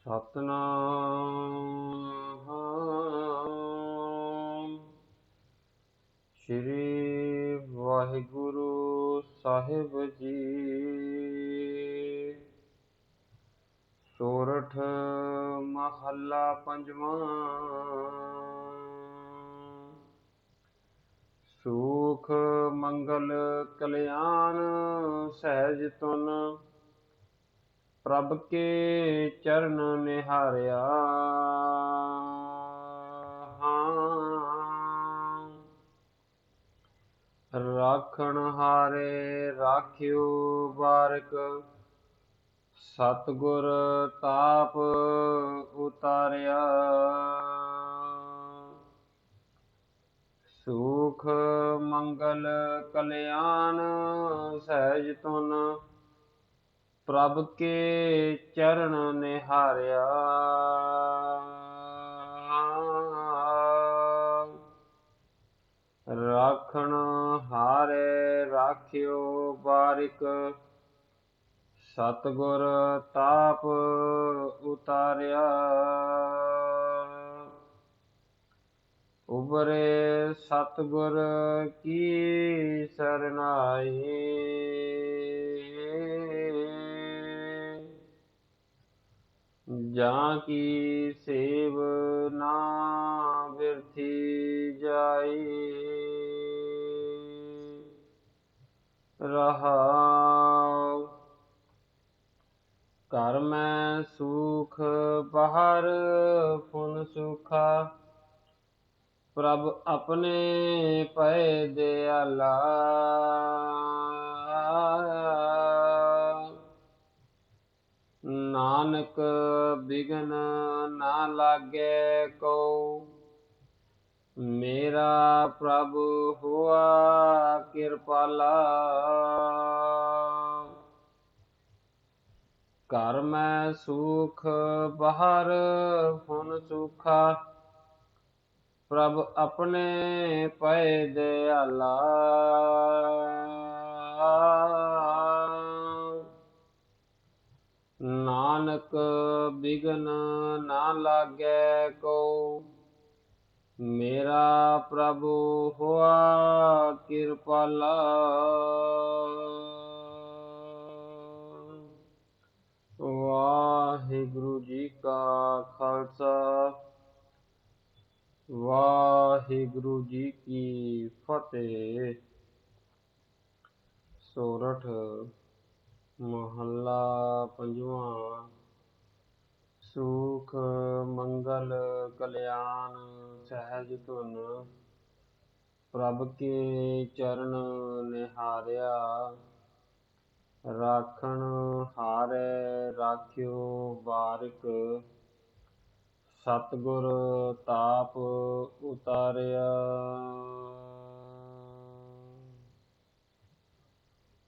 ਸਤਨਾਮ। ਸ੍ਰੀ ਵਾਹਿਗੁਰੂ ਸਾਹਿਬ ਜੀ। ਸੋਰਠ ਮਹੱਲਾ ਪੰਜਵਾਂ। ਸੁਖ ਮੰਗਲ ਕਲਿਆਣ ਸਹਿਜ ਤੁਨ ਪ੍ਰਭ ਕੇ ਚਰਨ ਨਿਹਾਰਿਆ। ਹਾਂ। ਰਾਖਣ ਹਾਰੇ ਰਾਖਿਓ ਬਾਰਕ। ਸਤਗੁਰ ਤਾਪ ਉਤਾਰਿਆ। ਸੁਖ ਮੰਗਲ ਕਲਿਆਣ ਸਹਿਜ ਤੁਨ ਪ੍ਰਭ ਕੇ ਚਰਨ ਨਿਹਾਰਿਆ। ਰਾਖਣ ਹਾਰੇ ਰਾਖਿਓ ਬਾਰਿਕ, ਸਤਗੁਰ ਤਾਪ ਉਤਾਰਿਆ। ਉਬਰੇ ਸਤਗੁਰ ਕੀ ਸਰਨਾਈ ਜਾਂ ਕੀ ਸੇਵ ਨਾ ਬਿਰਥੀ ਜਾਈ ਰਹਾਉ ਘਰ ਮੈਂ ਸੁਖ ਬਾਹਰ ਫੁਨ ਸੁਖਾ। ਪ੍ਰਭ ਆਪਣੇ ਪਏ ਦਿਆਲਾ। ਨਾਨਕ ਬਿਗਨ ਨਾ ਲਾਗੇ ਕੋ ਮੇਰਾ ਪ੍ਰਭ ਹੋਆ ਕਿਰਪਾਲਾ। ਘਰ ਮੈਂ ਸੁਖ ਬਾਹਰ, ਹੁਣ ਸੁਖਾ। ਪ੍ਰਭ ਆਪਣੇ ਪਏ ਦਿਆਲਾ। ਨਾਨਕ ਬਿਗਨ ਨਾ ਲਾਗੇ ਕੋ ਮੇਰਾ ਪ੍ਰਭੂ ਹੋਆ ਕਿਰਪਾਲਾ। ਵਾਹਿਗੁਰੂ ਜੀ ਕਾ ਖਾਲਸਾ। ਵਾਹਿਗੁਰੂ ਜੀ ਕੀ ਫਤਿਹ। ਸੋਰਠ ਮਹੱਲਾ ਪੰਜਵਾਂ, ਸੁਖ, ਮੰਗਲ, ਕਲਿਆਣ, ਸਹਿਜ ਧੁਨ, ਪ੍ਰਭ ਕੇ ਚਰਨ ਨਿਹਾਰਿਆ, ਰਾਖਣ ਹਾਰੇ ਰਾਖਿਓ ਬਾਰਿਕ ਸਤਗੁਰ ਤਾਪ ਉਤਾਰਿਆ।